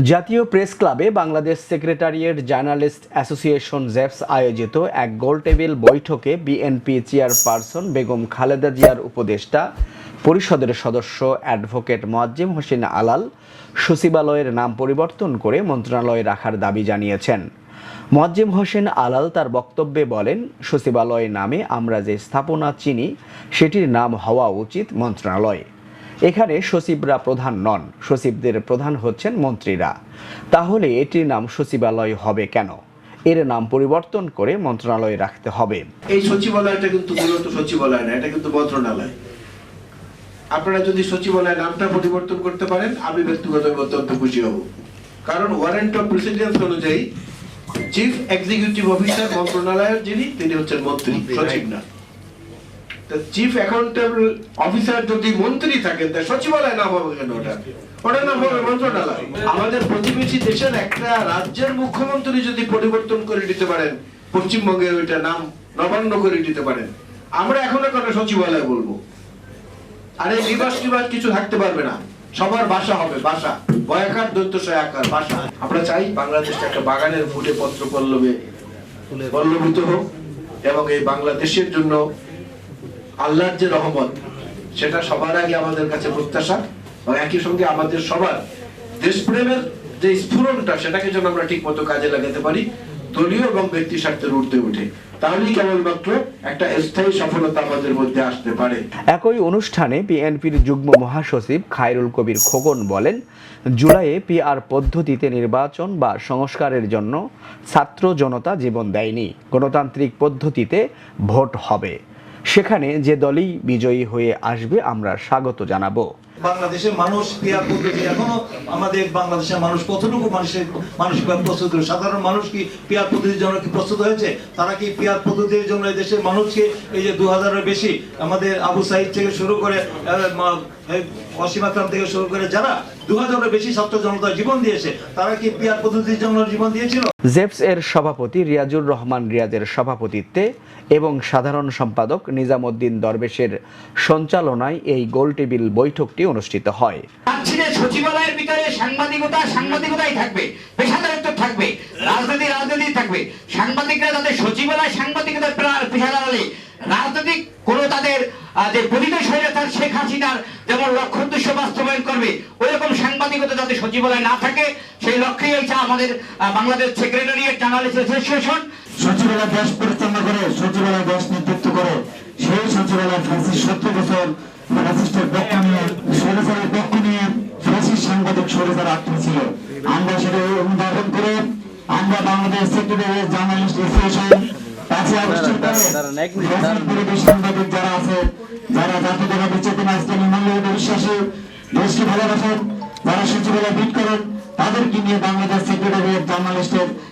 জাতীয় প্রেস ক্লাবে Bangladesh secretariat journalist association জেপস আয়োজিত এক গোলটেবিল বৈঠকে বিএনপি চেয়ারপারসন বেগম খালেদা জিয়ার উপদেষ্টা, পরিষদের সদস্য অ্যাডভোকেট মোয়াজ্জিম হোসেন আলাল সচিবালয়ের নাম পরিবর্তন করে মন্ত্রণালয়ে রাখার দাবি জানিয়েছেন। মোয়াজ্জিম হোসেন আলাল তার বক্তব্যে বলেন, সচিবালয় নামে আমরা যে স্থাপনা চিনি, সেটির নাম হওয়া উচিত মন্ত্রণালয়। এখানে সচিবরা প্রধান নন সচিবদের প্রধান হচ্ছেন মন্ত্রীরা। তাহলে এটির নাম সচিবালয় হবে কেন? এর নাম পরিবর্তন করে মন্ত্রণালয়ে রাখতে হবে। এই সচিবালয়টা কিন্তু মূলত সচিবালয় না এটা কিন্তু মন্ত্রণালয়। আপনারা যদি সচিবালয় নামটা পরিবর্তন করতে পারেন আমি ব্যক্তিগতভাবে অত্যন্ত খুশি হব। কারণ ওয়ারেন্ট অফ প্রেসিডেন্স অনুযায়ী চিফ এক্সিকিউটিভ অফিসার মন্ত্রণালয়ের যিনি তিনি হচ্ছেন মন্ত্রী সচিব না। চিফ অ্যাকাউন্টেবল অফিসার যদি মন্ত্রী থাকেন তা সচিবালয় নাম হবে কেন ওটা? ওটার নাম হবে মন্ত্রণালয়। আমাদের প্রতিবেশী দেশের একটা রাজ্যের মুখ্যমন্ত্রী যদি পরিবর্তন করে দিতে পারেন, পশ্চিমবঙ্গে ওইটা নাম নবান্ন করে দিতে পারেন, আমরা এখনও কেন সচিবালয় বলব? আর নিবাস নিবাস কিছু থাকতে পারবে না। সবার বাসা হবে, বাসা। বয়াকার, দৈত্য সয়াকার বাসা। আমরা চাই বাংলাদেশটা একটা বাগানের ফুটে পত্র পল্লবে পল্লবিত হোক এবং এই বাংলাদেশের জন্য আল্লাহর যে রহমত, সেটা সবার আগে আমাদের কাছে প্রত্যাশা এবং একই সঙ্গে আমাদের সবার দেশপ্রেমের যে স্ফুরণটা, সেটাকে যেন আমরা ঠিক মতো কাজে লাগাতে পারি, দলীয় এবং ব্যক্তি স্বার্থের উঠতে উঠে। সফলতা আমাদের মধ্যে আসতে পারে। একই অনুষ্ঠানে বিএনপির যুগ্ম মহাসচিব খায়রুল কবির খোকন বলেন, জুলাইয়ে পিআর পদ্ধতিতে নির্বাচন বা সংস্কারের জন্য ছাত্র জনতা জীবন দেয়নি। গণতান্ত্রিক পদ্ধতিতে ভোট হবে। সেখানে যে দলই বিজয়ী হয়ে আসবে, আমরা স্বাগত জানাব। বাংলাদেশের মানুষ ক্রিয়া পদ্ধতি এখনও? আমাদের বাংলাদেশের মানুষ কতটুকু মানুষের মানসিকভাবে প্রস্তুত? সাধারণ মানুষ কি পিয়ার পদ্ধতির জন্য কি প্রস্তুত হয়েছে? তারা কি পিয়ার পদ্ধতির জন্য দেশের মানুষকে এই যে দু হাজারের বেশি আমাদের আবু সাহিদ থেকে শুরু করে আহ, মা- এই অসীম আকরাম থেকে শুরু করে যারা দু হাজারের বেশি ছাত্র জনতা জীবন দিয়েছে তারা কি পিয়ার পদ্ধতির জন্য জীবন দিয়েছিল? জেপস এর সভাপতি রিয়াজুর রহমান রিয়াজের সভাপতিত্বে এবং সাধারণ সম্পাদক নিজামুদ্দিন দরবেশের সঞ্চালনায় এই গোলটেবিল বৈঠকটি অনুষ্ঠিত হয়। সচিবালয়ের ভিতরে সাংবাদিকতা সাংবাদিকতাই থাকবে পেশাদারিত্ব থাকবে রাজনীতি রাজনীতি থাকবে। সাংবাদিকরা তাদের সচিবালয় সাংবাদিকতা পেশাদার হলে রাজনৈতিক কোন তাদের যে পতিত স্বৈরাচার শেখ হাসিনার যেমন লক্ষ্য উদ্দেশ্য বাস্তবায়ন করবে ওই রকম সাংবাদিকতা যাতে সচিবালয় না থাকে, সেই লক্ষ্যেই হচ্ছে আমাদের বাংলাদেশ সেক্রেটারিয়েট জার্নালিস্ট অ্যাসোসিয়েশন সচিবালয় দেশ পরিচালনা করে, সচিবালয় দেশ নেতৃত্ব করে, সেই সচিবালয় বছর পক্ষ নিয়ে পক্ষ নিয়ে সাংবাদিক সরেচার আটকে ছিল। আমরা সেটা অনুধাবন করে, আমরা বাংলাদেশ সেক্রেটারি জার্নালিস্ট অ্যাসোসিয়েশন সাংবাদিক যারা আছে যারা জাতীয়তাবাদী চেতনা ইসলামী মূল্যবোধ বিশ্বাসী দেশকে ভালোবাসেন যারা সচিবালয় বিট করেন তাদেরকে নিয়ে বাংলাদেশ সেক্রেটারি জার্নালিস্টের জন্ম দিয়েছি